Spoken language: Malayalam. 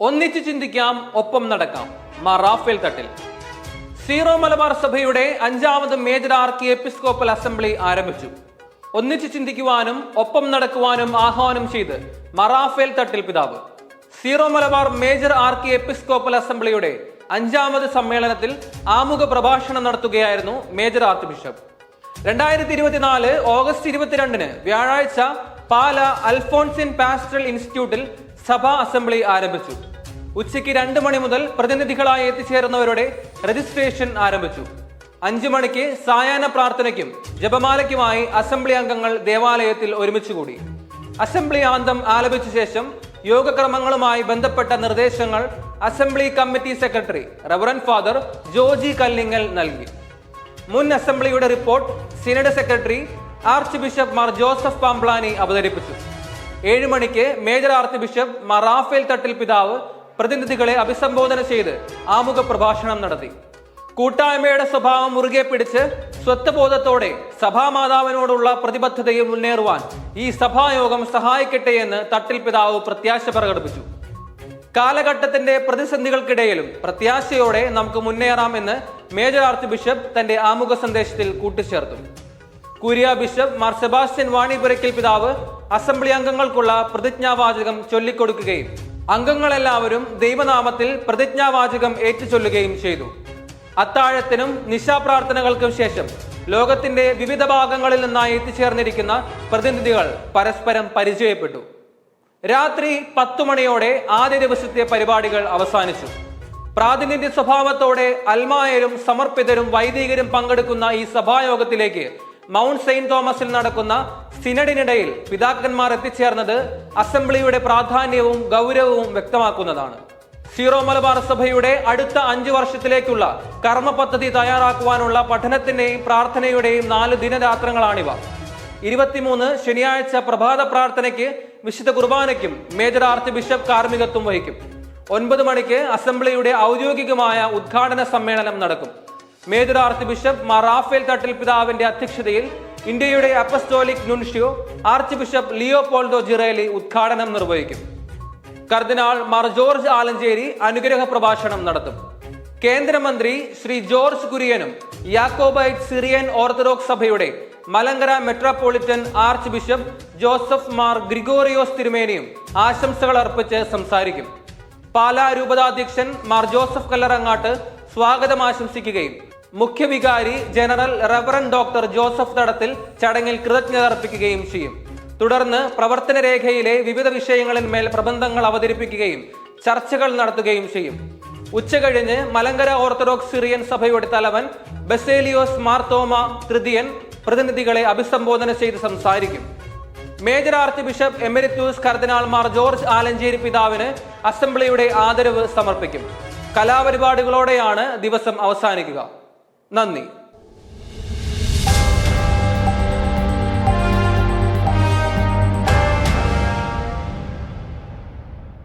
ഒന്നിച്ചു ചിന്തിക്കാം ഒപ്പം നടക്കാം. മാ റാഫേൽ തട്ടിൽ. സീറോ മലബാർ സഭയുടെ അഞ്ചാമത് മേജർ ആർക്കി എപ്പിസ്കോപ്പൽ അസംബ്ലി ആരംഭിച്ചു. ഒന്നിച്ചു ചിന്തിക്കുവാനും ഒപ്പം നടക്കുവാനും ആഹ്വാനം ചെയ്ത് മറാഫേൽ തട്ടിൽ പിതാവ്. Syro Malabar major archiepiscopal അസംബ്ലിയുടെ അഞ്ചാമത് സമ്മേളനത്തിൽ ആമുഖ പ്രഭാഷണം നടത്തുകയായിരുന്നു മേജർ ആർച്ച് ബിഷപ്പ്. രണ്ടായിരത്തി ഇരുപത്തിനാല് ഓഗസ്റ്റ് ഇരുപത്തിരണ്ടിന് വ്യാഴാഴ്ച പാല അൽഫോൺസിൻ പാസ്റ്ററൽ ഇൻസ്റ്റിറ്റ്യൂട്ടിൽ സഭാ അസംബ്ലി ആരംഭിച്ചു. ഉച്ചയ്ക്ക് രണ്ട് മണി മുതൽ പ്രതിനിധികളായി എത്തിച്ചേരുന്നവരുടെ രജിസ്ട്രേഷൻ ആരംഭിച്ചു. അഞ്ചു മണിക്ക് സായാഹ്ന പ്രാർത്ഥനയ്ക്കും ജപമാലയ്ക്കുമായി അസംബ്ലി അംഗങ്ങൾ ദേവാലയത്തിൽ ഒരുമിച്ചുകൂടി അസംബ്ലി ആന്തം ആലപിച്ച ശേഷം യോഗക്രമങ്ങളുമായി ബന്ധപ്പെട്ട നിർദ്ദേശങ്ങൾ assembly committee secretary reverend father Joji Kallingal നൽകി. മുൻ അസംബ്ലിയുടെ report synod secretary archbishop Mar Joseph Pamplany അവതരിപ്പിച്ചു. ഏഴ് മണിക്ക് മേജർ ആർച്ച് ബിഷപ്പ് മറാഫേൽ റാഫേൽ തട്ടിൽ പിതാവ് പ്രതിനിധികളെ അഭിസംബോധന ചെയ്ത് ആമുഖ പ്രഭാഷണം നടത്തി. കൂട്ടായ്മയുടെ സ്വഭാവം മുറുകെ പിടിച്ച് സ്വത്വബോധത്തോടെ സഭാമാതാവിനോടുള്ള പ്രതിബദ്ധതയെ മുന്നേറുവാൻ ഈ സഭായോഗം സഹായിക്കട്ടെ എന്ന് തട്ടിൽ പിതാവ് പ്രത്യാശ പ്രകടിപ്പിച്ചു. കാലഘട്ടത്തിന്റെ പ്രതിസന്ധികൾക്കിടയിലും പ്രത്യാശയോടെ നമുക്ക് മുന്നേറാമെന്ന് മേജർ ആർച്ച് ബിഷപ്പ് തന്റെ ആമുഖ സന്ദേശത്തിൽ കൂട്ടിച്ചേർത്തു. കുര്യ ബിഷപ്പ് മാർ സെബാസ്റ്റ്യൻ വാണിപുരയ്ക്കൽ പിതാവ് അസംബ്ലി അംഗങ്ങൾക്കുള്ള പ്രതിജ്ഞാവാചകം ചൊല്ലിക്കൊടുക്കുകയും അംഗങ്ങളെല്ലാവരും ദൈവനാമത്തിൽ പ്രതിജ്ഞാവാചകം ഏറ്റുചൊല്ലുകയും ചെയ്തു. അത്താഴത്തിനും നിശാപ്രാർത്ഥനകൾക്കും ശേഷം ലോകത്തിന്റെ വിവിധ ഭാഗങ്ങളിൽ നിന്നായി എത്തിച്ചേർന്നിരിക്കുന്ന പ്രതിനിധികൾ പരസ്പരം പരിചയപ്പെട്ടു. രാത്രി പത്തു മണിയോടെ ആദ്യ ദിവസത്തെ പരിപാടികൾ അവസാനിച്ചു. പ്രാതിനിധ്യ സ്വഭാവത്തോടെ അൽമായരും സമർപ്പിതരും വൈദികരും പങ്കെടുക്കുന്ന ഈ സഭായോഗത്തിലേക്ക് മൗണ്ട് സെയിന്റ് തോമസിൽ നടക്കുന്ന സിനഡിനിടയിൽ പിതാക്കന്മാർ എത്തിച്ചേർന്നത് അസംബ്ലിയുടെ പ്രാധാന്യവും ഗൗരവവും വ്യക്തമാക്കുന്നതാണ്. സീറോ മലബാർ സഭയുടെ അടുത്ത അഞ്ചു വർഷത്തിലേക്കുള്ള കർമ്മ പദ്ധതി തയ്യാറാക്കുവാനുള്ള പഠനത്തിന്റെയും പ്രാർത്ഥനയുടെയും നാല് ദിനരാത്രങ്ങളാണിവ. ഇരുപത്തിമൂന്ന് ശനിയാഴ്ച പ്രഭാത പ്രാർത്ഥനയ്ക്ക് വിശുദ്ധ കുർബാനയ്ക്കും മേജർ ആർച്ച് ബിഷപ്പ് കാർമ്മികത്വം വഹിക്കും. ഒൻപത് മണിക്ക് അസംബ്ലിയുടെ ഔദ്യോഗികമായ ഉദ്ഘാടന സമ്മേളനം നടക്കും. Major archbishop Mar Raphael Thattil പിതാവിന്റെ അധ്യക്ഷതയിൽ ഇന്ത്യയുടെ apostolic nuncio archbishop Leopoldo Girelli ഉദ്ഘാടനം നിർവഹിക്കും. കർദിനാൾ മാർ ജോർജ് ആലഞ്ചേരി അനുഗ്രഹ പ്രഭാഷണം നടത്തും. കേന്ദ്രമന്ത്രി ശ്രീ ജോർജ് കുര്യനും യാക്കോബൈറ്റ് സിറിയൻ ഓർത്തഡോക്സ് സഭയുടെ Malankara metropolitan archbishop Joseph Mar Gregorios തിരുമേനിയും ആശംസകൾ അർപ്പിച്ച് സംസാരിക്കും. പാലാ രൂപതാധ്യക്ഷൻ മാർ ജോസഫ് കല്ലറങ്ങാട്ട് സ്വാഗതം ആശംസിക്കുകയും മുഖ്യവികാരി general reverend doctor Joseph Thadathil ചടങ്ങിൽ കൃതജ്ഞത അർപ്പിക്കുകയും ചെയ്യും. തുടർന്ന് പ്രവർത്തന രേഖയിലെ വിവിധ വിഷയങ്ങളിന്മേൽ പ്രബന്ധങ്ങൾ അവതരിപ്പിക്കുകയും ചർച്ചകൾ നടത്തുകയും ചെയ്യും. ഉച്ചകഴിഞ്ഞ് മലങ്കര ഓർത്തഡോക്സ് സിറിയൻ സഭയുടെ തലവൻ ബസേലിയോസ് മാർത്തോമ തൃതീയൻ പ്രതിനിധികളെ അഭിസംബോധന ചെയ്ത് സംസാരിക്കും. മേജർ ആർച്ച് ബിഷപ്പ് എമിരിറ്റൂസ് കർദിനാൾ മാർ ജോർജ് ആലഞ്ചേരി പിതാവിന് അസംബ്ലിയുടെ ആദരവ് സമർപ്പിക്കും. കലാപരിപാടികളോടെയാണ് ദിവസം അവസാനിക്കുക. നന്ദി.